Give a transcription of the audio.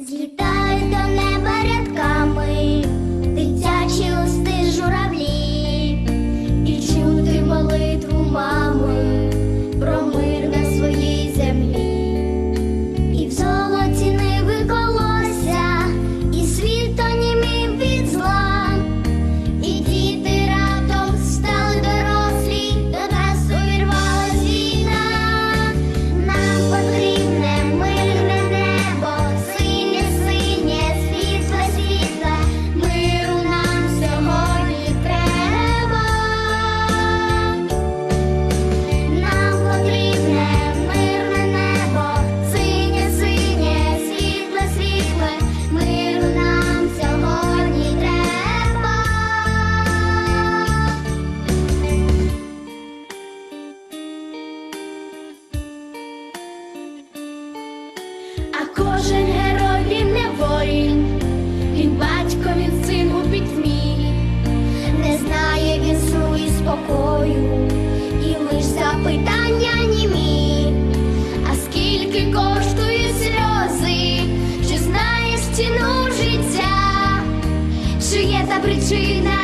Злітають до неба. і спокою, і ми ж запитання німі, а скільки коштує сльози, чи знаєш ціну життя, чи є та причина?